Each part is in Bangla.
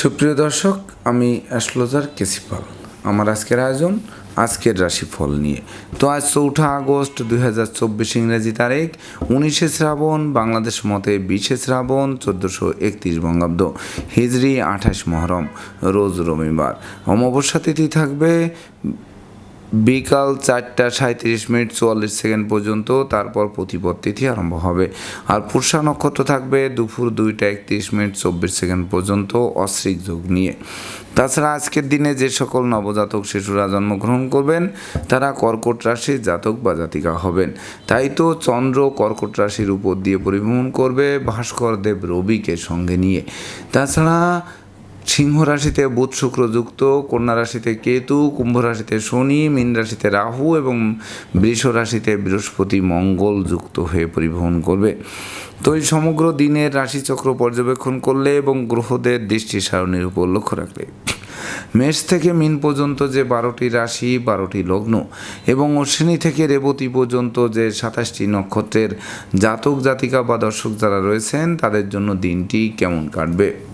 সুপ্রিয় দর্শক, আমি অ্যাস্ট্রোলজার কেসিপাল আমার আজকের আয়োজন, আজকের রাশিফল নিয়ে। তো আজ চৌঠা আগস্ট দুই হাজার চব্বিশ ইংরেজি তারিখ, উনিশে শ্রাবণ, বাংলাদেশ মতে বিশে শ্রাবণ, চোদ্দোশো একত্রিশ বঙ্গাব্দ। হিজড়ি আঠাশ মহরম, রোজ রবিবার। অমাবস্যা তিথি থাকবে বিকাল চারটা সাঁত্রিশ মিনিট চুয়াল্লিশ সেকেন্ড পর্যন্ত তারপর প্রতিপদ তিথি আরম্ভ হবে। আর পুষা নক্ষত্র থাকবে দুপুর দুইটা একত্রিশ মিনিট চব্বিশ সেকেন্ড পর্যন্ত অশ্রিক যোগ নিয়ে। তাছাড়া আজকের দিনে যে সকল নবজাতক শিশুরা জন্মগ্রহণ করবেন, তারা কর্কট রাশির জাতক বা জাতিকা হবেন। তাই তো চন্দ্র কর্কট রাশির উপর দিয়ে পরিভ্রমণ করবে ভাস্কর দেব রবিকে সঙ্গে নিয়ে। তাছাড়া সিংহ রাশিতে বুধ শুক্র যুক্ত, কন্যা রাশিতে কেতু, কুম্ভ রাশিতে শনি, মীন রাশিতে রাহু এবং বৃষ রাশিতে বৃহস্পতি মঙ্গল যুক্ত হয়ে পরিবহন করবে। তো এই সমগ্র দিনের রাশিচক্র পর্যবেক্ষণ করলে এবং গ্রহদের দৃষ্টি সারণীর উপর লক্ষ্য রাখলে। মেষ থেকে মিন পর্যন্ত যে বারোটি রাশি, বারোটি লগ্ন এবং অশ্বিনী থেকে রেবতী পর্যন্ত যে সাতাশটি নক্ষত্রের জাতক জাতিকা বা দর্শক যারা রয়েছেন, তাদের জন্য দিনটি কেমন কাটবে?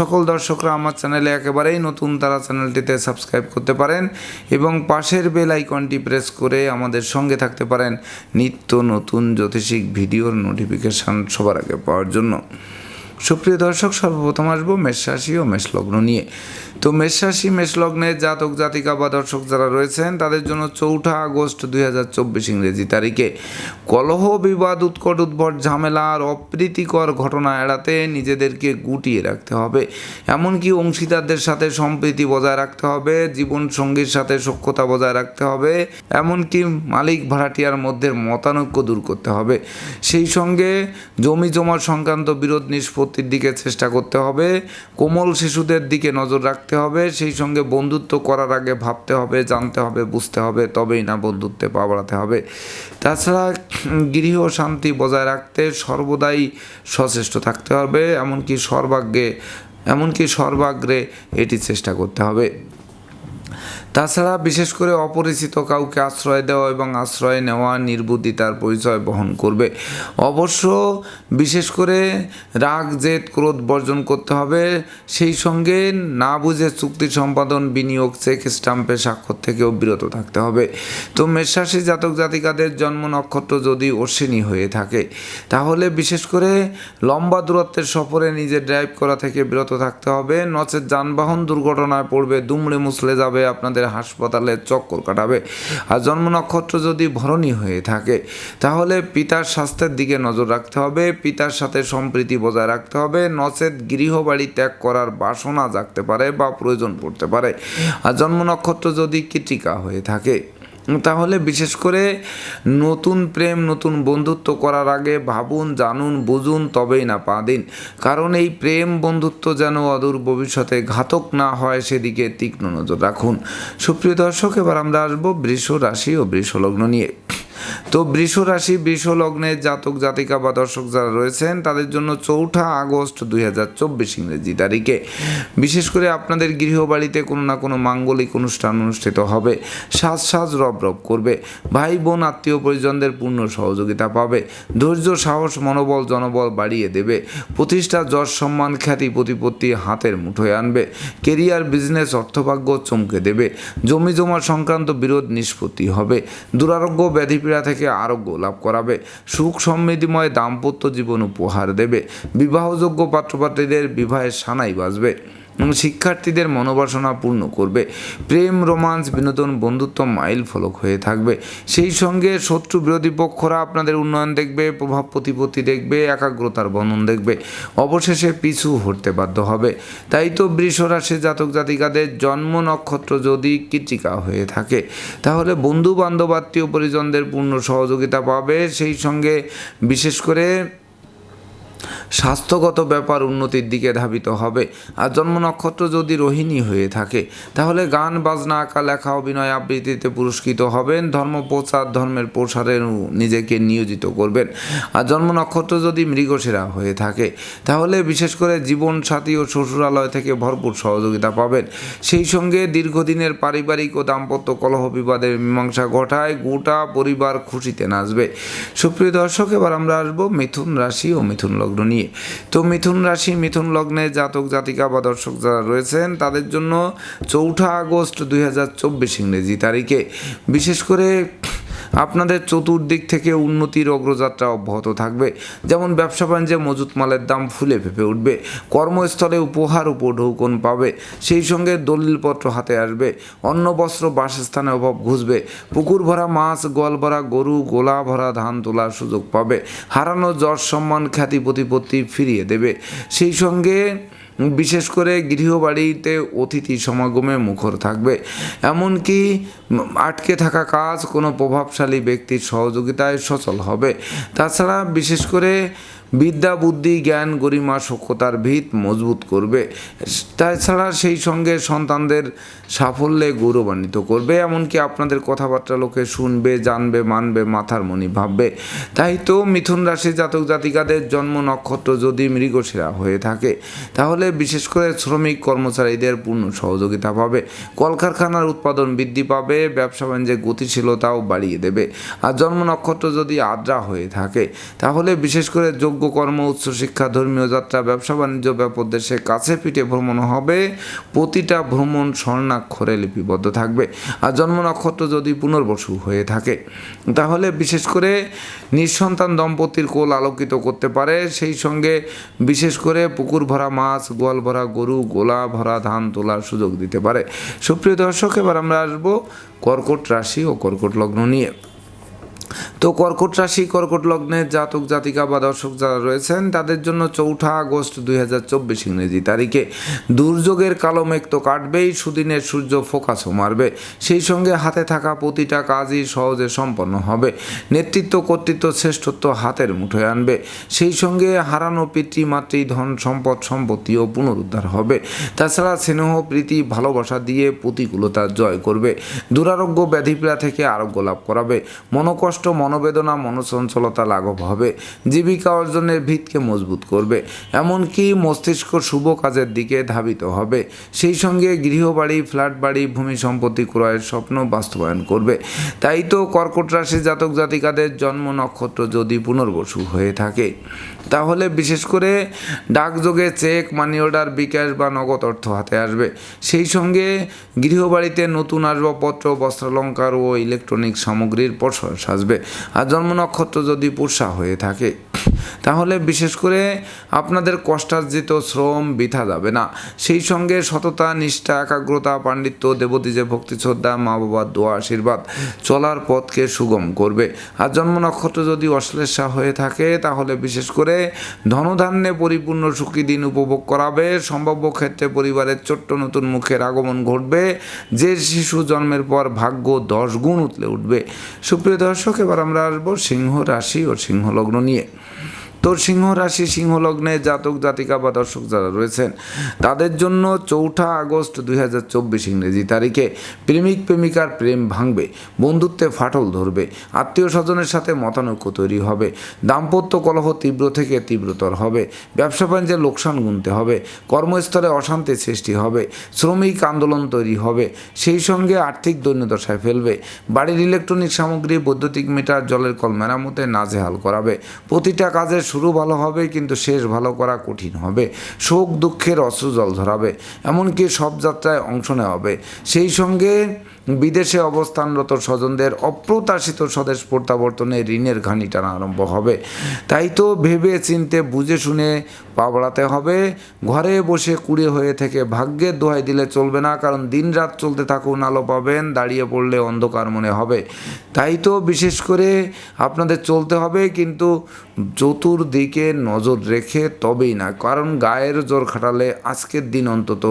সকল দর্শকরা আমার চ্যানেলে একেবারেই নতুন, তারা চ্যানেলটিতে সাবস্ক্রাইব করতে পারেন এবং পাশের বেল আইকনটি প্রেস করে আমাদের সঙ্গে থাকতে পারেন নিত্য নতুন জ্যোতিষিক ভিডিওর নোটিফিকেশান সবার আগে পাওয়ার জন্য। সুপ্রিয় দর্শক, সর্বপ্রথম আসব মেষ রাশি ও মেষ লগ্ন নিয়ে। তো মেষ রাশি মেষ লগ্নের জাতক, জাতিকা বা দর্শক যারা রয়েছেন, তাদের জন্য চৌঠা আগস্ট দুই হাজার চব্বিশ ইংরেজি তারিখে। কলহ, বিবাদ, উৎকট, উদ্ভট, ঝামেলা আর অপ্রীতিকর ঘটনা এড়াতে নিজেদেরকে গুটিয়ে রাখতে হবে। এমনকি অংশীদারদের সাথে সম্প্রীতি বজায় রাখতে হবে, জীবন সঙ্গীর সাথে সখ্যতা বজায় রাখতে হবে, এমনকি মালিক ভাড়াটিয়ার মধ্যে মতানৈক্য দূর করতে হবে। সেই সঙ্গে জমি জমা সংক্রান্ত বিরোধ নিষ্পত্তির দিকে চেষ্টা করতে হবে, কোমল শিশুদের দিকে নজর রাখতে হবে, সেই সঙ্গে বন্ধুত্ব করার আগে ভাবতে হবে, জানতে হবে, বুঝতে হবে, তবেই না বন্ধুত্বে পা বাড়াতে হবে। তাছাড়া গৃহ শান্তি বজায় রাখতে সর্বদাই সচেষ্ট থাকতে হবে, এমনকি সর্বাগ্রে এমনকি সর্বাগ্রে এটি চেষ্টা করতে হবে। তাছাড়া বিশেষ করে অপরিচিত কাউকে আশ্রয় দেওয়া এবং আশ্রয় নেওয়া নির্বুদ্ধিতার পরিচয় বহন করবে। অবশ্য বিশেষ করে রাগ, জেদ, ক্রোধ বর্জন করতে হবে। সেই সঙ্গে না বুঝে চুক্তি সম্পাদন, বিনিয়োগ, চেক স্টাম্পে স্বাক্ষর থেকেও বিরত থাকতে হবে। তো মেষরাশি জাতক জাতিকাদের জন্ম নক্ষত্র যদি অশ্বিনী হয়ে থাকে, তাহলে বিশেষ করে লম্বা দূরত্বের সফরে নিজে ড্রাইভ করা থেকে বিরত থাকতে হবে। নচেত যানবাহন দুর্ঘটনায় পড়বে, দুমড়ে মুছলে যাবে আপনাদের হাসপাতালে চক্কর কাটাবে। আর জন্ম নক্ষত্র যদি ভরণী হয়ে থাকে, তাহলে পিতার স্বাস্থ্যের দিকে নজর রাখতে হবে, পিতার সাথে সম্প্রীতি বজায় রাখতে হবে নচেত গৃহবাড়ি ত্যাগ করার বাসনা জাগতে পারে বা প্রয়োজন পড়তে পারে। আর জন্ম নক্ষত্র যদি কৃতিকা হয়ে থাকে তাহলে বিশেষ করে নতুন প্রেম, নতুন বন্ধুত্ব করার আগে ভাবুন, জানুন, বুঝুন, তবেই না পা দিন। কারণ এই প্রেম বন্ধুত্ব যেন অদূর ভবিষ্যতে ঘাতক না হয়, সেদিকে তীক্ষ্ণ নজর রাখুন। সুপ্রিয় দর্শক, এবার আমরা আসব বৃষ রাশি ও বৃষ লগ্ন নিয়ে। তো বৃষ রাশি, বৃষ লগ্নের জাতক, জাতিকা বা দর্শক যারা রয়েছেন, তাদের জন্য চৌঠা আগস্ট দুই হাজার চব্বিশ ইংরেজি তারিখে। বিশেষ করে আপনাদের গৃহবাড়িতে কোনো না কোনো মাঙ্গলিক অনুষ্ঠান অনুষ্ঠিত হবে। সাজ সাজ রব রব করবে। ভাই বোন, আত্মীয় পরিজনদের পূর্ণ সহযোগিতা পাবে। ধৈর্য, সাহস, মনোবল, জনবল বাড়িয়ে দেবে। প্রতিষ্ঠা, যশ, সম্মান, খ্যাতি, প্রতিপত্তি হাতের মুঠোয় আনবে। কেরিয়ার, বিজনেস, অর্থভাগ্য চমকে দেবে। জমি জমা সংক্রান্ত বিরোধ নিষ্পত্তি হবে। দুরারোগ্য ব্যাধি পীড়া থেকে আরোগ্য লাভ করাবে। সুখ সমৃদ্ধিময় দাম্পত্য জীবন উপহার দেবে। বিবাহযোগ্য পাত্রপাত্রীদের বিবাহের সানাই বাজবে। শিক্ষার্থীদের মনোবাসনা পূর্ণ করবে। প্রেম, রোমান্স, বিনোদন, বন্ধুত্ব মাইল ফলক হয়ে থাকবে। সেই সঙ্গে শত্রু বিরোধী পক্ষরা আপনাদের উন্নয়ন দেখবে, প্রভাব প্রতিপত্তি দেখবে, একাগ্রতার বন্ধন দেখবে। অবশেষে পিছু হটতে বাধ্য হবে। তাই তো বৃষ রাশি জাতক জাতিকাদের জন্ম নক্ষত্র যদি কৃতিকা হয়ে থাকে, তাহলে বন্ধু বান্ধব আত্মীয় পরিজনদের পূর্ণ সহযোগিতা পাবে। সেই সঙ্গে বিশেষ করে স্বাস্থ্যগত ব্যাপার উন্নতির দিকে ধাবিত হবে। আর জন্ম নক্ষত্র যদি রোহিণী হয়ে থাকে, তাহলে গান, বাজনা আঁকা লেখা, অভিনয় আবৃত্তিতে পুরস্কৃত হবেন। ধর্ম প্রচার, ধর্মের প্রসারে নিজেকে নিয়োজিত করবেন। আর জন্ম নক্ষত্র যদি মৃগশিরা হয়ে থাকে, তাহলে বিশেষ করে জীবন সাথী ও শ্বশুরালয় থেকে ভরপুর সহযোগিতা পাবেন। সেই সঙ্গে দীর্ঘদিনের পারিবারিক ও দাম্পত্য কলহ বিবাদের মীমাংসা ঘটায়, গোটা পরিবার খুশিতে নাচবে। সুপ্রিয় দর্শক, এবার আমরা আসব মিথুন রাশি ও মিথুন লগ্ন নিয়ে। তো মিথুন রাশি, মিথুন লগ্নে জাতক, জাতিকা বা দর্শক যারা রয়েছেন, তাদের জন্য চৌঠা আগস্ট দুই হাজার চব্বিশ ইংরেজি তারিখে। বিশেষ করে আপনাদের চতুর্দিক থেকে উন্নতির অগ্রযাত্রা অব্যাহত থাকবে। যেমন ব্যবসা বাণিজ্যে মজুত মালের দাম ফুলে ফেপে উঠবে। কর্মস্থলে উপহার উপঢৌকন পাবে। সেই সঙ্গে দলিলপত্র হাতে আসবে। অন্ন, বস্ত্র, বাসস্থানে অভাব ঘুষবে। পুকুর ভরা মাছ গোয়াল ভরা গরু, গোলা ভরা ধান তোলার সুযোগ পাবে। হারানো যশ, সম্মান, খ্যাতি, প্রতিপত্তি ফিরিয়ে দেবে। সেই সঙ্গে বিশেষ করে গৃহবাড়িতে অতিথি সমাগমে মুখর থাকবে। এমনকি আটকে থাকা কাজ কোনো প্রভাবশালী ব্যক্তির সহযোগিতায় সচল হবে। তাছাড়া বিশেষ করে বিদ্যা, বুদ্ধি, জ্ঞান, গরিমা সক্ষতার ভিত মজবুত করবে। তাছাড়া সেই সঙ্গে সন্তানদের সাফল্যে গৌরবান্বিত করবে। এমনকি আপনাদের কথাবার্তা লোকে শুনবে, জানবে, মানবে, মাথার মনি ভাববে। তাই তো মিথুন রাশি জাতক জাতিকাদের জন্ম নক্ষত্র যদি মৃগশিরা হয়ে থাকে, তাহলে বিশেষ করে শ্রমিক কর্মচারীদের পূর্ণ সহযোগিতা পাবে। কলকারখানার উৎপাদন বৃদ্ধি পাবে, ব্যবসা বাণিজ্যে গতিশীলতাও বাড়িয়ে দেবে। আর জন্ম নক্ষত্র যদি আদ্রা হয়ে থাকে, তাহলে বিশেষ করে যোগ্য কর্ম উচ্চশিক্ষা ধর্মীয় যাত্রা, ব্যবসা বাণিজ্য ব্যাপক দেশে কাছে পিঠে ভ্রমণ হবে। প্রতিটা ভ্রমণ স্বর্ণাক্ষরে লিপিবদ্ধ থাকবে। আর জন্ম নক্ষত্র যদি পুনর্বসু হয়ে থাকে, তাহলে বিশেষ করে নিঃসন্তান দম্পতির কোল আলোকিত করতে পারে। সেই সঙ্গে বিশেষ করে পুকুর ভরা মাছ, গোয়াল ভরা গরু, গোলা ভরা ধান তোলার সুযোগ দিতে পারে। সুপ্রিয় দর্শক, এবার আমরা আসব কর্কট রাশি ও কর্কট লগ্ন নিয়ে। তো কর্কট রাশি, কর্কট লগ্নের জাতক, জাতিকা বা দর্শক যারা রয়েছেন, তাদের জন্য চৌঠা আগস্ট দুই হাজার চব্বিশ ইংরেজি তারিখে। দুর্যোগের কালো মেঘ তো কাটবেই, সুদিনের সূর্য ফোকাসও মারবে। সেই সঙ্গে হাতে থাকা প্রতিটা কাজই সহজে সম্পন্ন হবে। নেতৃত্ব, কর্তৃত্ব, শ্রেষ্ঠত্ব হাতের মুঠোয় আনবে। সেই সঙ্গে হারানো পিতৃ, মাতৃ, ধন, সম্পদ, সম্পত্তিও পুনরুদ্ধার হবে। তাছাড়া স্নেহ, প্রীতি, ভালোবাসা দিয়ে প্রতিকূলতা জয় করবে। দুরারোগ্য ব্যাধিপীড়া থেকে আরোগ্য লাভ করাবে। মনোকষ্ট মনোবেদনা মনোচঞ্চলতা লাঘব হবে। জীবিকা অর্জনের ভিতকে মজবুত করবে। এমনকি মস্তিষ্ক শুভ কাজের দিকে ধাবিত হবে। সেই সঙ্গে গৃহবাড়ি ফ্ল্যাট বাড়ি ভূমি সম্পত্তি ক্রয়ের স্বপ্ন বাস্তবায়ন করবে। তাই তো কর্কট রাশি জাতক জাতিকাদের জন্ম নক্ষত্র যদি পুনর্বসু হয়ে থাকে, তাহলে বিশেষ করে ডাকযোগে চেক, মানি অর্ডার, বিকাশ বা নগদ অর্থ হাতে আসবে। সেই সঙ্গে গৃহবাড়িতে নতুন আসবাবপত্র, বস্ত্রালঙ্কার ও ইলেকট্রনিক সামগ্রীর প্রসার সাজবে। আর জন্ম নক্ষত্র যদি পুষা হয়ে থাকে তাহলে বিশেষ করে আপনাদের কষ্টার্জিত শ্রম বৃথা যাবে না। সেই সঙ্গে সততা, নিষ্ঠা, একাগ্রতা, পাণ্ডিত্য, দেবতীজে ভক্তি, শ্রদ্ধা, মা বাবার দোয়া, আশীর্বাদ চলার পথকে সুগম করবে। আর জন্ম নক্ষত্র যদি অশ্লেষা হয়ে থাকে, তাহলে বিশেষ করে ধনধান্যে পরিপূর্ণ সুখী দিন উপভোগ করাবে। সম্ভাব্য ক্ষেত্রে পরিবারের ছোট্ট নতুন মুখের আগমন ঘটবে। যে শিশু জন্মের পর ভাগ্য দশ গুণ উতলে উঠবে। সুপ্রিয় দর্শক, এবার আমরা আসব সিংহ রাশি ও সিংহ লগ্ন নিয়ে। তো সিংহ রাশি সিংহ লগ্নে জাতক, জাতিকা বা দর্শক যারা রয়েছেন, তাদের জন্য চৌঠা আগস্ট দুই হাজার চব্বিশ ইংরেজি তারিখে প্রেমিক, প্রেমিকার প্রেম ভাঙবে, বন্ধুত্বে ফাটল ধরবে, আত্মীয় স্বজনের সাথে মতানৈক্য তৈরি হবে, দাম্পত্য কলহ তীব্র থেকে তীব্রতর হবে, ব্যবসা বাণিজ্যে লোকসান গুনতে হবে, কর্মস্থলে অশান্তি সৃষ্টি হবে, শ্রমিক আন্দোলন তৈরি হবে, সেই সঙ্গে আর্থিক দৈন্যদশায় ফেলবে, বাড়ির ইলেকট্রনিক সামগ্রী, বৈদ্যুতিক মিটার, জলের কল মেরামতে নাজেহাল করাবে, প্রতিটা কাজের শুরু ভালো হবে, কিন্তু শেষ ভালো করা কঠিন হবে। শোক, দুঃখের অশ্রু জল ধরাবে, এমনকি সব যাত্রায় অংশ নেওয়া হবে। সেই সঙ্গে বিদেশে অবস্থানরত স্বজনদের অপ্রত্যাশিত স্বদেশ প্রত্যাবর্তনে ঋণের ঘানি টানা আরম্ভ হবে। তাই তো ভেবে চিনতে বুঝে শুনে পা বাড়াতে হবে। ঘরে বসে কুড়ে হয়ে থেকে ভাগ্যের দোহাই দিলে চলবে না, কারণ দিন রাত চলতে থাকুন, আলো পাবেন, দাঁড়িয়ে পড়লে অন্ধকার মনে হবে। তাই তো বিশেষ করে আপনাদের চলতে হবে, কিন্তু চতুর্দিকে নজর রেখে তবেই না, কারণ গায়ের জোর খাটালে আজকের দিন অন্তত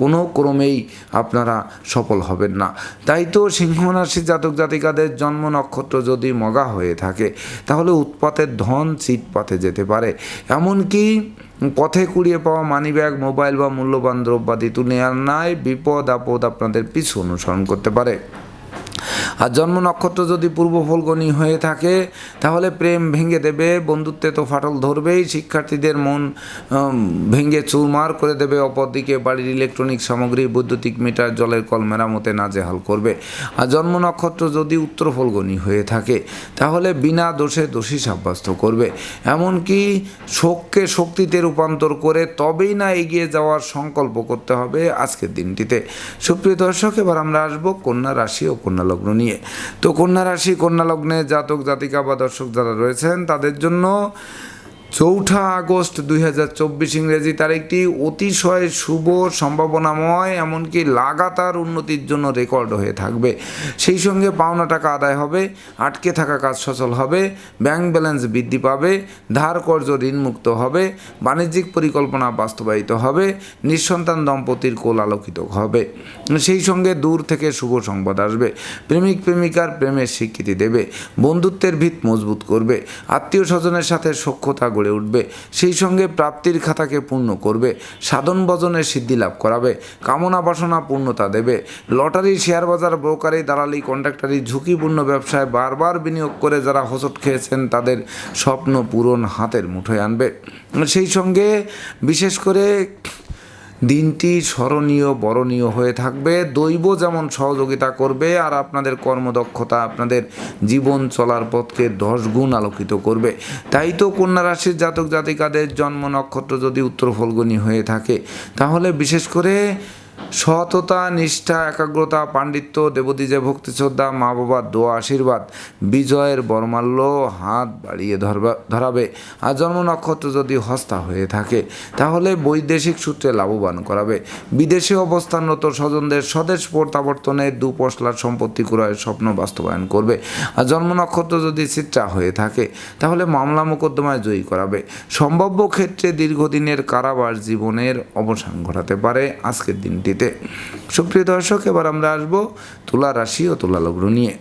কোনো ক্রমেই আপনারা সফল হবেন না। তাই তো সিংহ রাশি জাতক জাতিকাদের জন্ম নক্ষত্র যদি মগা হয়ে থাকে, তাহলে উৎপাতের ধন চিটপাতে যেতে পারে। এমনকি পথে কুড়িয়ে পাওয়া মানিব্যাগ মোবাইল বা মূল্যবান দ্রব্যাদি তুলে আনায় বিপদ আপদ আপনাদের পিছু অনুসরণ করতে পারে। আর জন্ম নক্ষত্র যদি পূর্ব ফলগণী হয়ে থাকে, তাহলে প্রেম ভেঙে দেবে, বন্ধুত্বে তো ফাটল ধরবেই, শিক্ষার্থীদের মন ভেঙে চুরমার করে দেবে, অপরদিকে বাড়ির ইলেকট্রনিক সামগ্রী, বৈদ্যুতিক মিটার, জলের কল মেরামতে নাজেহাল করবে। আর জন্ম নক্ষত্র যদি উত্তর ফলগণী হয়ে থাকে, তাহলে বিনা দোষে দোষী সাব্যস্ত করবে। এমনকি শোককে শক্তিতে রূপান্তর করে তবেই না এগিয়ে যাওয়ার সংকল্প করতে হবে আজকের দিনটিতে। সুপ্রিয় দর্শক, এবার আমরা আসব কন্যা রাশি ও কন্যা লগ্ন তো কন্যা রাশি কন্যা লগ্নে জাতক জাতিকা বা দর্শক যারা রয়েছেন তাদের জন্য চৌঠা আগস্ট দুই হাজার চব্বিশ ইংরেজি তারিখটি অতিশয় শুভ, সম্ভাবনাময়, এমনকি লাগাতার উন্নতির জন্য রেকর্ড হয়ে থাকবে। সেই সঙ্গে পাওনা টাকা আদায় হবে, আটকে থাকা কাজ সচল হবে, ব্যাংক ব্যালেন্স বৃদ্ধি পাবে, ধার কর্য ঋণমুক্ত হবে, বাণিজ্যিক পরিকল্পনা বাস্তবায়িত হবে, নিঃসন্তান দম্পতির কোল আলোকিত হবে। সেই সঙ্গে দূর থেকে শুভ সংবাদ আসবে। প্রেমিক প্রেমিকার প্রেমের স্বীকৃতি দেবে, বন্ধুত্বের ভিত মজবুত করবে, আত্মীয় স্বজনের সাথে সখ্যতা গড়ে উঠবে। সেই সঙ্গে প্রাপ্তির খাতাকে পূর্ণ করবে, সাধন ভজনের সিদ্ধি লাভ করাবে, কামনা বাসনা পূর্ণতা দেবে। লটারি, শেয়ার বাজার ব্রোকারি দালালি কন্ট্রাক্টারি ঝুঁকিপূর্ণ ব্যবসায় বারবার বিনিয়োগ করে যারা হোঁচট খেয়েছেন, তাদের স্বপ্ন পূরণ হাতের মুঠোয় আনবে। সেই সঙ্গে বিশেষ করে দিনটি স্মরণীয়, বরণীয় হয়ে থাকবে। দৈব যেমন সহযোগিতা করবে আর আপনাদের কর্মদক্ষতা আপনাদের জীবন চলার পথকে দশ গুণ আলোকিত করবে। তাই তো কন্যা রাশির জাতক জাতিকাদের জন্ম নক্ষত্র যদি উত্তর ফলগুনি হয়ে থাকে, তাহলে বিশেষ করে সততা, নিষ্ঠা, একাগ্রতা, পাণ্ডিত্য, দেবদীজে, ভক্তি, শ্রদ্ধা, মা বাবার দোয়া, আশীর্বাদ, বিজয়ের বর্মাল্য হাত বাড়িয়ে ধরবা, ধরাবে। আর জন্ম নক্ষত্র যদি হস্তা হয়ে থাকে, তাহলে বৈদেশিক সূত্রে লাভবান করাবে। বিদেশে অবস্থানরত স্বজনদের স্বদেশ প্রত্যাবর্তনে দু পশলার সম্পত্তি ক্রয়ের স্বপ্ন বাস্তবায়ন করবে। আর জন্ম নক্ষত্র যদি চিত্রা হয়ে থাকে, তাহলে মামলা মোকদ্দমায় জয়ী করাবে। সম্ভাব্য ক্ষেত্রে দীর্ঘদিনের কারাবার জীবনের অবসান ঘটাতে পারে। আজকের দিনটিতে সুপ্রিয় দর্শক, এবার আমরা আসব তুলা রাশি ও তুলা লগ্ন নিয়ে।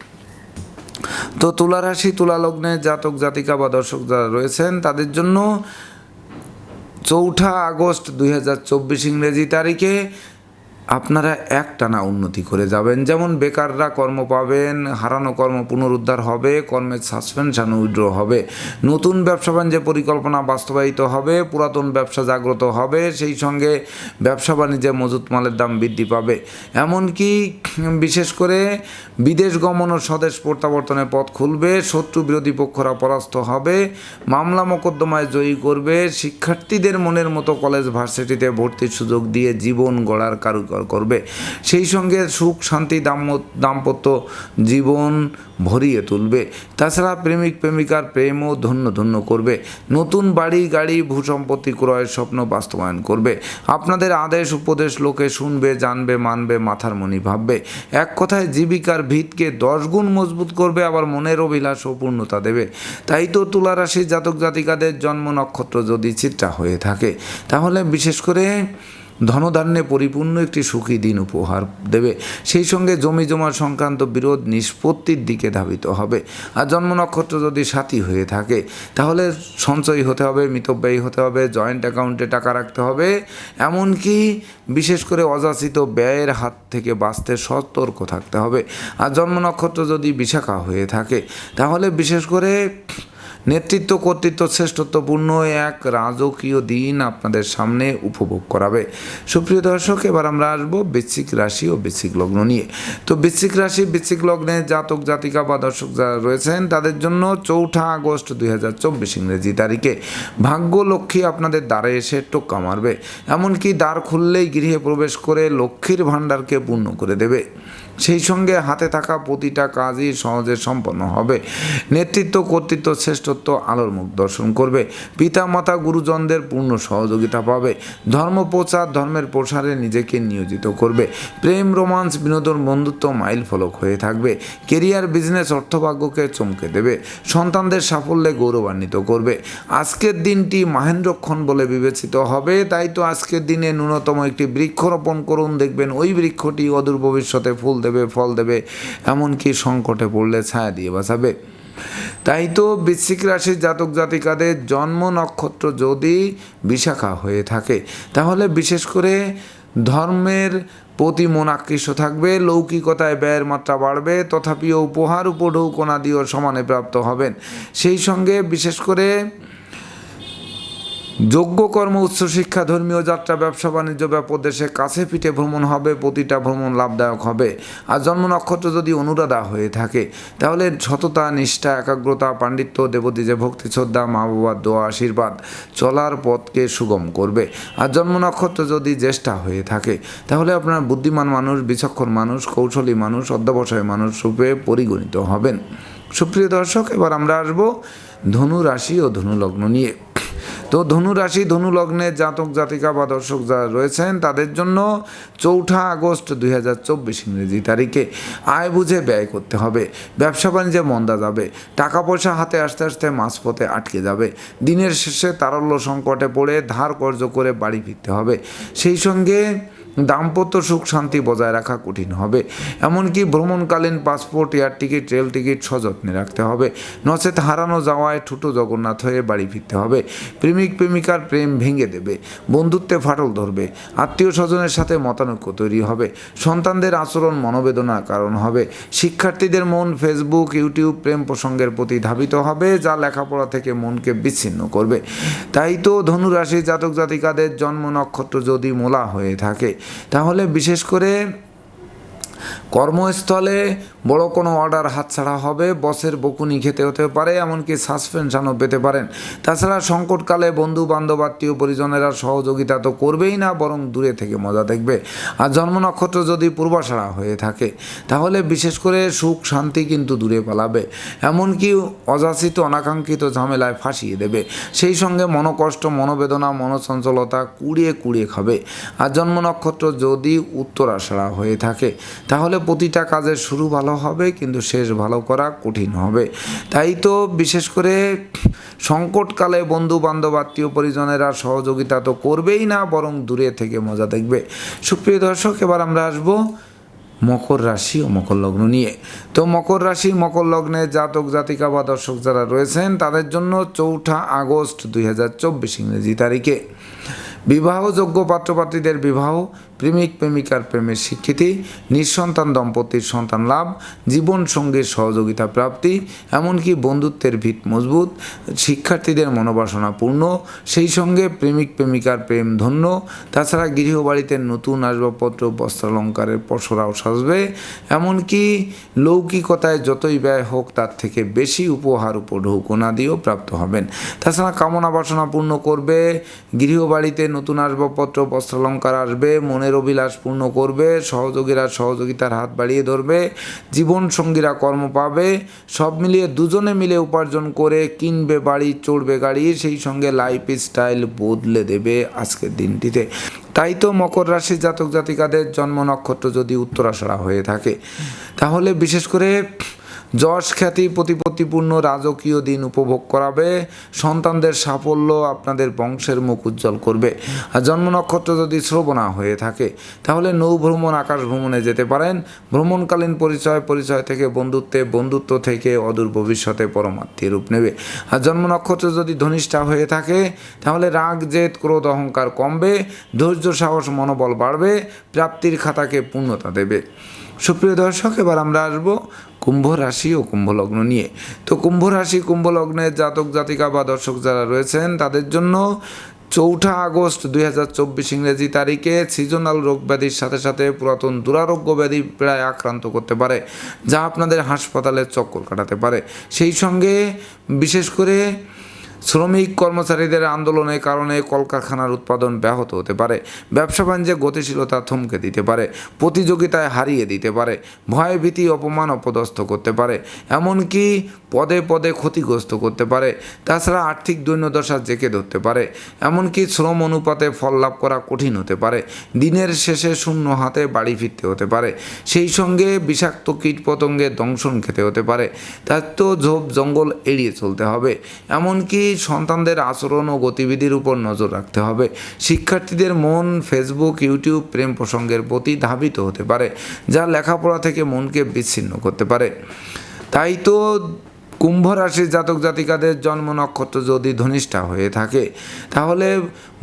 তো তুলা রাশি, তুলা লগ্নে জাতক, জাতিকা বা দর্শক যারা রয়েছেন, তাদের জন্য চৌঠা আগস্ট দুই হাজার চব্বিশ ইংরেজি তারিখে আপনারা একটানা উন্নতি করে যাবেন। যেমন বেকাররা কর্ম পাবেন, হারানো কর্ম পুনরুদ্ধার হবে, কর্মের সাসপেনশন উইড্র হবে। নতুন ব্যবসা বাণিজ্যের পরিকল্পনা বাস্তবায়িত হবে, পুরাতন ব্যবসা জাগ্রত হবে, সেই সঙ্গে ব্যবসা বাণিজ্যে মজুত মালের দাম বৃদ্ধি পাবে। এমনকি বিশেষ করে বিদেশ গমন ও স্বদেশ প্রত্যাবর্তনের পথ খুলবে, শত্রু বিরোধী পক্ষরা পরাস্ত হবে, মামলা মোকদ্দমায় জয়ী করবে, শিক্ষার্থীদের মনের মতো কলেজ ভার্সিটিতে ভর্তির সুযোগ দিয়ে জীবন গড়ার কারুকর করবে। সেই সঙ্গে সুখ, শান্তি, দাম্য- দাম্পত্য জীবন ভরিয়ে তুলবে। তাছাড়া প্রেমিক, প্রেমিকার প্রেমও ধন্য ধন্য করবে। নতুন বাড়ি, গাড়ি, ভূসম্পত্তি, ক্রয়ের স্বপ্ন বাস্তবায়ন করবে। আপনাদের আদেশ, উপদেশ লোকে শুনবে, জানবে, মানবে, মাথার মনি ভাববে। এক কথায় জীবিকার ভিতকে দশ গুণ মজবুত করবে, আবার মনের অভিলাষ ও পূর্ণতা দেবে। তাই তো তুলা রাশির জাতক জাতিকাদের জন্ম নক্ষত্র যদি চিত্রা হয়ে থাকে, তাহলে বিশেষ করে ধনধান্যে পরিপূর্ণ একটি সুখী দিন উপহার দেবে। সেই সঙ্গে জমি জমা সংক্রান্ত বিরোধ নিষ্পত্তির দিকে ধাবিত হবে। আর জন্ম নক্ষত্র যদি সাথী হয়ে থাকে, তাহলে সঞ্চয়ী হতে হবে, মিতব্যয়ী হতে হবে জয়েন্ট অ্যাকাউন্টে টাকা রাখতে হবে। এমনকি বিশেষ করে অযাচিত ব্যয়ের হাত থেকে বাঁচতে সতর্ক থাকতে হবে। আর জন্ম নক্ষত্র যদি বিশাখা হয়ে থাকে, তাহলে বিশেষ করে নেতৃত্ব কর্তৃত্ব শ্রেষ্ঠত্বপূর্ণ এক রাজকীয় দিন আপনাদের সামনে উপভোগ করাবে। সুপ্রিয় দর্শক, এবার আমরা আসব বৃশ্চিক রাশি ও বৃশ্চিক লগ্ন নিয়ে। তো বৃশ্চিক রাশি, বৃশ্চিক লগ্নে জাতক, জাতিকা বা দর্শক যারা রয়েছেন, তাদের জন্য চৌঠা আগস্ট দুই হাজার চব্বিশ ইংরেজি তারিখে ভাগ্য লক্ষ্মী আপনাদের দ্বারে এসে টোক্কা মারবে। এমনকি দ্বার খুললেই গৃহে প্রবেশ করে লক্ষ্মীর ভাণ্ডারকে পূর্ণ করে দেবে। সেই সঙ্গে হাতে থাকা প্রতিটা কাজই সহজে সম্পন্ন হবে। নেতৃত্ব, কর্তৃত্ব, শ্রেষ্ঠত্ব, আলোর মুখ দর্শন করবে। পিতামাতা, গুরুজনদের পূর্ণ সহযোগিতা পাবে। ধর্ম প্রচার, ধর্মের প্রসারে নিজেকে নিয়োজিত করবে। প্রেম, রোমান্স, বিনোদন, বন্ধুত্ব মাইল ফলক হয়ে থাকবে। কেরিয়ার, বিজনেস, অর্থভাগ্যকে চমকে দেবে। সন্তানদের সাফল্যে গৌরবান্বিত করবে। আজকের দিনটি মাহেন্দ্রক্ষণ বলে বিবেচিত হবে। তাই তো আজকের দিনে ন্যূনতম একটি বৃক্ষরোপণ করুন। দেখবেন ওই বৃক্ষটি অদূর ভবিষ্যতে ফুল দেবে, ফল দেবে, এমনকি সংকটে পড়লে ছায়া দিয়ে বাঁচাবে। তাই তো বৃশ্চিক রাশির জাতক জাতিকাদের জন্ম নক্ষত্র যদি বিশাখা হয়ে থাকে, তাহলে বিশেষ করে ধর্মের প্রতি মন আকৃষ্ট থাকবে, লৌকিকতায় ব্যয়ের মাত্রা বাড়বে, তথাপিও উপহার উপঢৌকনাদিও সমানে প্রাপ্ত হবেন। সেই সঙ্গে বিশেষ করে যোগ্য কর্ম উচ্চশিক্ষা ধর্মীয় যাত্রা, ব্যবসা, বাণিজ্য ব্যাপদেশে কাছে পিঠে ভ্রমণ হবে, প্রতিটা ভ্রমণ লাভদায়ক হবে। আর জন্ম নক্ষত্র যদি অনুরাধা হয়ে থাকে, তাহলে সততা, নিষ্ঠা, একাগ্রতা, পাণ্ডিত্য দেবদীজে ভক্তি, শ্রদ্ধা, মা বাবার দোয়া, আশীর্বাদ চলার পথকে সুগম করবে। আর জন্ম নক্ষত্র যদি জ্যেষ্ঠা হয়ে থাকে, তাহলে আপনার বুদ্ধিমান মানুষ, বিচক্ষণ মানুষ, কৌশলী মানুষ, অধ্যবসায়ী মানুষ রূপে পরিগণিত হবেন। সুপ্রিয় দর্শক, এবার আমরা আসব ধনু রাশি ও ধনু লগ্ন নিয়ে। তো ধনু রাশি ধনু লগ্নে জাতক, জাতিকা বা দর্শক যারা রয়েছেন, তাদের জন্য চৌঠা আগস্ট দুই হাজার চব্বিশ ইংরেজি তারিখে আয় বুঝে ব্যয় করতে হবে। ব্যবসা বাণিজ্যে মন্দা যাবে। টাকা পয়সা হাতে আস্তে আসতে মাঝপথে আটকে যাবে। দিনের শেষে তারল্য সংকটে পড়ে ধার কর্য করে বাড়ি ফিরতে হবে। সেই সঙ্গে দাম্পত্য সুখ শান্তি বজায় রাখা কঠিন হবে। এমনকি ভ্রমণকালীন passport, air ticket, rail ticket সযত্নে রাখতে হবে। নচেত হারানো যাওয়ায় ঠুটো জগন্নাথ হয়ে বাড়ি ফিরতে হবে। প্রেমিক, প্রেমিকার প্রেম ভেঙে দেবে, বন্ধুত্বে ফাটল ধরবে, আত্মীয় স্বজনের সাথে মতানৈক্য তৈরি হবে, সন্তানদের আচরণ মনোবেদনার কারণ হবে। শিক্ষার্থীদের মন ফেসবুক, ইউটিউব প্রেম প্রসঙ্গের প্রতি ধাবিত হবে, যা লেখাপড়া থেকে মনকে বিচ্ছিন্ন করবে। তাই তো ধনুরাশি জাতক জাতিকাদের জন্ম নক্ষত্র যদি মোলা হয়ে থাকে তাহলে বিশেষ করে কর্মস্থলে বড় কোনো অর্ডার হাতছাড়া হবে, বসের বকুনি খেতে হতে পারে, এমনকি সাসপেনশনও পেতে পারেন। তাছাড়া সংকটকালে বন্ধু বান্ধব আত্মীয় পরিজনেরা সহযোগিতা তো করবেই না, বরং দূরে থেকে মজা দেখবে। আর জন্ম নক্ষত্র যদি পূর্বাশাড়া হয়ে থাকে, তাহলে বিশেষ করে সুখ, শান্তি কিন্তু দূরে পালাবে। এমনকি অযাচিত, অনাকাঙ্ক্ষিত ঝামেলায় ফাঁসিয়ে দেবে। সেই সঙ্গে মনোকষ্ট, মনোবেদনা, মনোচঞ্চলতা কুড়িয়ে কুড়িয়ে খাবে। আর জন্ম নক্ষত্র যদি উত্তরাষাড়া হয়ে থাকে তাহলে প্রতিটা কাজের শুরু ভালো হবে, কিন্তু শেষ ভালো করা কঠিন হবে। তাই তো বিশেষ করে সংকটকালে বন্ধু বান্ধব আত্মীয় পরিজনেরা সহযোগিতা তো করবেই না, বরং দূরে থেকে মজা দেখবে। সুপ্রিয় দর্শক, এবার আমরা আসব মকর রাশি ও মকর লগ্ন নিয়ে। তো মকর রাশি, মকর লগ্নে জাতক, জাতিকা বা দর্শক যারা রয়েছেন, তাদের জন্য চৌঠা আগস্ট দুই হাজার চব্বিশ ইংরেজি তারিখে। বিবাহযোগ্য পাত্রপাত্রীদের বিবাহ, প্রেমিক, প্রেমিকার প্রেমের স্বীকৃতি, নিঃসন্তান, দম্পতির সন্তান লাভ, জীবন সঙ্গীর সহযোগিতা প্রাপ্তি, এমনকি বন্ধুত্বের ভিত মজবুত, শিক্ষার্থীদের মনোবাসনা পূর্ণ, সেই সঙ্গে প্রেমিক, প্রেমিকার প্রেম ধন্য, তাছাড়া গৃহবাড়িতে নতুন আসবাবপত্র, বস্ত্রালঙ্কারের পসরাও সাজবে, এমনকি লৌকিকতায় যতই ব্যয় হোক তার থেকে বেশি উপহার উপঢৌকনা দিয়েও প্রাপ্ত হবেন। তাছাড়া কামনা বাসনা পূর্ণ করবে, গৃহবাড়িতে নতুন আসবাবপত্র, বস্ত্রালঙ্কার আসবে, মনের অভিলাষ পূর্ণ করবে, সহযোগীরা সহযোগিতার হাত বাড়িয়ে ধরবে, জীবন সঙ্গীরা কর্ম পাবে, সব মিলিয়ে দুজনে মিলে উপার্জন করে কিনবে বাড়ি, চড়বে গাড়ি, সেই সঙ্গে লাইফ স্টাইল বদলে দেবে আজকের দিনটিতে। তাই তো মকর রাশির জাতক জাতিকাদের জন্ম নক্ষত্র যদি উত্তরাষাড়া হয়ে থাকে। তাহলে বিশেষ করে যশ খ্যাতি, প্রতিপত্তিপূর্ণ রাজকীয় দিন উপভোগ করাবে। সন্তানদের সাফল্য আপনাদের বংশের মুখ উজ্জ্বল করবে। আর জন্ম নক্ষত্র যদি শ্রবণা হয়ে থাকে, তাহলে নৌ ভ্রমণ, আকাশ ভ্রমণে যেতে পারেন। ভ্রমণকালীন পরিচয় পরিচয় থেকে বন্ধুত্বে, বন্ধুত্ব থেকে অদূর ভবিষ্যতে পরমাত্মীয় রূপ নেবে। আর জন্ম নক্ষত্র যদি ধনিষ্ঠা হয়ে থাকে, তাহলে রাগ, জেদ, ক্রোধ, অহংকার কমবে। ধৈর্য, সাহস, মনোবল বাড়বে। প্রাপ্তির খাতাকে পূর্ণতা দেবে। সুপ্রিয় দর্শক, এবার আমরা আসব কুম্ভ রাশি ও কুম্ভ লগ্ন নিয়ে। তো কুম্ভ রাশি, কুম্ভ জাতক, জাতিকা বা দর্শক যারা রয়েছেন, তাদের জন্য চৌঠা আগস্ট দুই হাজার চব্বিশ ইংরেজি তারিখে সিজনাল রোগ ব্যাধির সাথে সাথে পুরাতন দুরারোগ্য ব্যাধি প্রায় আক্রান্ত করতে পারে, যা আপনাদের হাসপাতালে চক্কর কাটাতে পারে। সেই সঙ্গে বিশেষ করে শ্রমিক কর্মচারীদের আন্দোলনের কারণে কলকারখানার উৎপাদন ব্যাহত হতে পারে। ব্যবসা বাণিজ্যে গতিশীলতা থমকে দিতে পারে, প্রতিযোগিতায় হারিয়ে দিতে পারে, ভয়, ভীতি, অপমান অপদস্থ করতে পারে, এমনকি পদে পদে ক্ষতিগ্রস্ত করতে পারে, তাছাড়া আর্থিক দৈন্যদশা জেঁকে ধরতে পারে, এমনকি শ্রম অনুপাতে ফল লাভ করা কঠিন হতে পারে, দিনের শেষে শূন্য হাতে বাড়ি ফিরতে হতে পারে, সেই সঙ্গে বিষাক্ত কীট পতঙ্গের দংশন খেতে হতে পারে, তার তো ঝোপ জঙ্গল এড়িয়ে চলতে হবে, এমনকি সন্তানদের আচরণ ও গতিবিধির উপর নজর রাখতে হবে। শিক্ষার্থীদের মন ফেসবুক ইউটিউব প্রেম প্রসঙ্গের প্রতি ধাবিত হতে পারে, যা লেখাপড়া থেকে মনকে বিচ্ছিন্ন করতে পারে। তাই তো কুম্ভ রাশির জাতক জাতিকাদের জন্ম নক্ষত্র যদি ধনিষ্ঠা হয়ে থাকে, তাহলে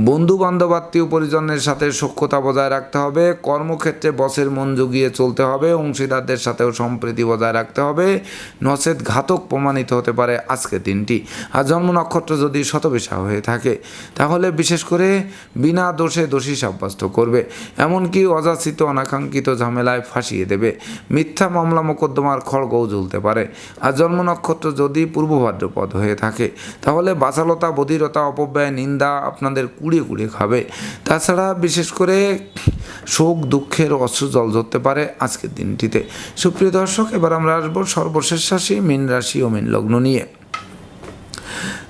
বন্ধু বান্ধব আত্মীয় পরিজনের সাথে সখ্যতা বজায় রাখতে হবে, কর্মক্ষেত্রে বসের মন জুগিয়ে চলতে হবে, অংশীদারদের সাথেও সম্প্রীতি বজায় রাখতে হবে নচেত ঘাতক প্রমাণিত হতে পারে আজকের দিনটি। আর জন্ম নক্ষত্র যদি শতবিশা হয়ে থাকে, তাহলে বিশেষ করে বিনা দোষে দোষী সাব্যস্ত করবে, এমনকি অযাচিত, অনাকাঙ্ক্ষিত ঝামেলায় ফাঁসিয়ে দেবে। মিথ্যা মামলা, মোকদ্দমার খড়গও ঝুলতে পারে। আর জন্ম নক্ষত্র যদি পূর্বভাদ্রপদ হয়ে থাকে, তাহলে বাসালতা, বধিরতা, অপব্যয়, নিন্দা আপনাদের কুড়িয়ে কুড়িয়ে খাবে। তাছাড়া বিশেষ করে শোক, দুঃখের অশ্রু জল ধরতে পারে আজকের দিনটিতে। সুপ্রিয় দর্শক, এবার আমরা আসব সর্বশেষ রাশি, মীন রাশি ও মীন লগ্ন নিয়ে।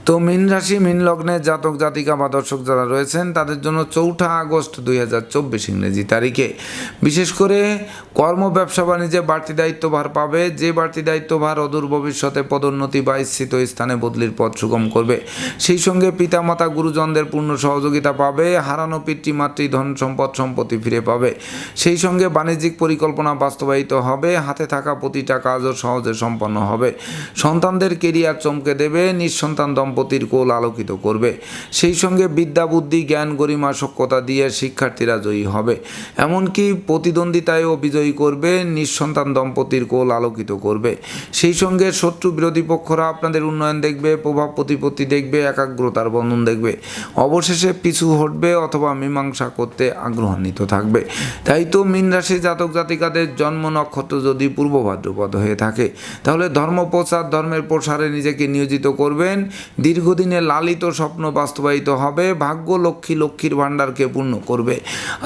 তো মীন রাশি, মীন লগ্নে জাতক, জাতিকা বা দর্শক যারা রয়েছেন, তাদের জন্য চৌঠা আগস্ট দুই হাজার চব্বিশ ইংরেজি তারিখে। বিশেষ করে কর্ম, ব্যবসা, বাণিজ্যে বাড়তি দায়িত্বভার পাবে। যে বাড়তি দায়িত্বভার অদূর ভবিষ্যতে পদোন্নতি বা ইচ্ছিত স্থানে বদলির পথ সুগম করবে। সেই সঙ্গে পিতামাতা, গুরুজনদের পূর্ণ সহযোগিতা পাবে। হারানো পিতৃ মাতৃ ধন সম্পদ, সম্পত্তি ফিরে পাবে। সেই সঙ্গে বাণিজ্যিক পরিকল্পনা বাস্তবায়িত হবে। হাতে থাকা প্রতিটা কাজও সহজে সম্পন্ন হবে। সন্তানদের কেরিয়ার চমকে দেবে। নিঃসন্তান দম্পতির কোল আলোকিত করবে। সেই সঙ্গে বিদ্যা, বুদ্ধি, জ্ঞান, গরিমা সক্ষতা দিয়ে শিক্ষার্থীরা জয়ী হবে। এমনকি প্রতিদ্বন্দ্বিতায়ও বিজয়ী করবে, নিঃসন্তান দম্পতির কোল আলোকিত করবে। সেই সঙ্গে শত্রু বিরোধী পক্ষরা আপনাদের উন্নয়ন দেখবে, প্রভাব প্রতিপত্তি দেখবে, একাগ্রতার বন্ধন দেখবে। অবশেষে পিছু হটবে অথবা মীমাংসা করতে আগ্রহান্বিত থাকবে। তাই তো মীন রাশি জাতক জাতিকাদের জন্ম নক্ষত্র যদি পূর্ব ভাদ্রপদ হয়ে থাকে, তাহলে ধর্ম প্রচার ধর্মের প্রসারে নিজেকে নিয়োজিত করবেন। দীর্ঘদিনের লালিত স্বপ্ন বাস্তবায়িত হবে ভাগ্য লক্ষ্মী লক্ষ্মীর ভাণ্ডারকে পূর্ণ করবে।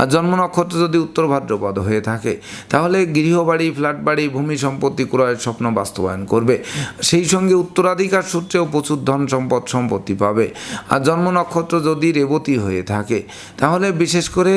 আর জন্ম নক্ষত্র যদি উত্তর ভাদ্রপদ হয়ে থাকে, তাহলে গৃহবাড়ি ফ্ল্যাট বাড়ি ভূমি সম্পত্তি ক্রয়ের স্বপ্ন বাস্তবায়ন করবে। সেই সঙ্গে উত্তরাধিকার সূত্রেও প্রচুর ধন সম্পদ সম্পত্তি পাবে। আর জন্ম নক্ষত্র যদি রেবতী হয়ে থাকে, তাহলে বিশেষ করে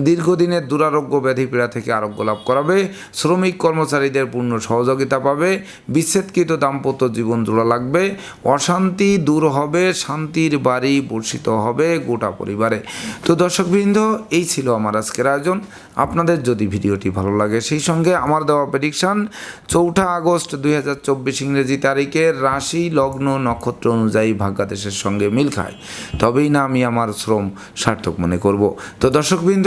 দীর্ঘদিনের দুরারোগ্য ব্যাধি পীড়া থেকে আরোগ্য লাভ করাবে, শ্রমিক কর্মচারীদের পূর্ণ সহযোগিতা পাবে, বিচ্ছেদকৃত দাম্পত্য জীবন জোড়া লাগবে, অশান্তি দূর হবে, শান্তির বাড়ি বর্ষিত হবে গোটা পরিবারে। তো দর্শকবৃন্দ, এই ছিল আমার আজকের আয়োজন। আপনাদের যদি ভিডিওটি ভালো লাগে, সেই সঙ্গে আমার দেওয়া প্রেডিকশান চৌঠা আগস্ট দুই হাজার চব্বিশ ইংরেজি তারিখে রাশি লগ্ন নক্ষত্র অনুযায়ী ভাগ্যাদেশের সঙ্গে মিল খায়। তবেই না আমি আমার শ্রম সার্থক মনে করব। তো দর্শকবৃন্দ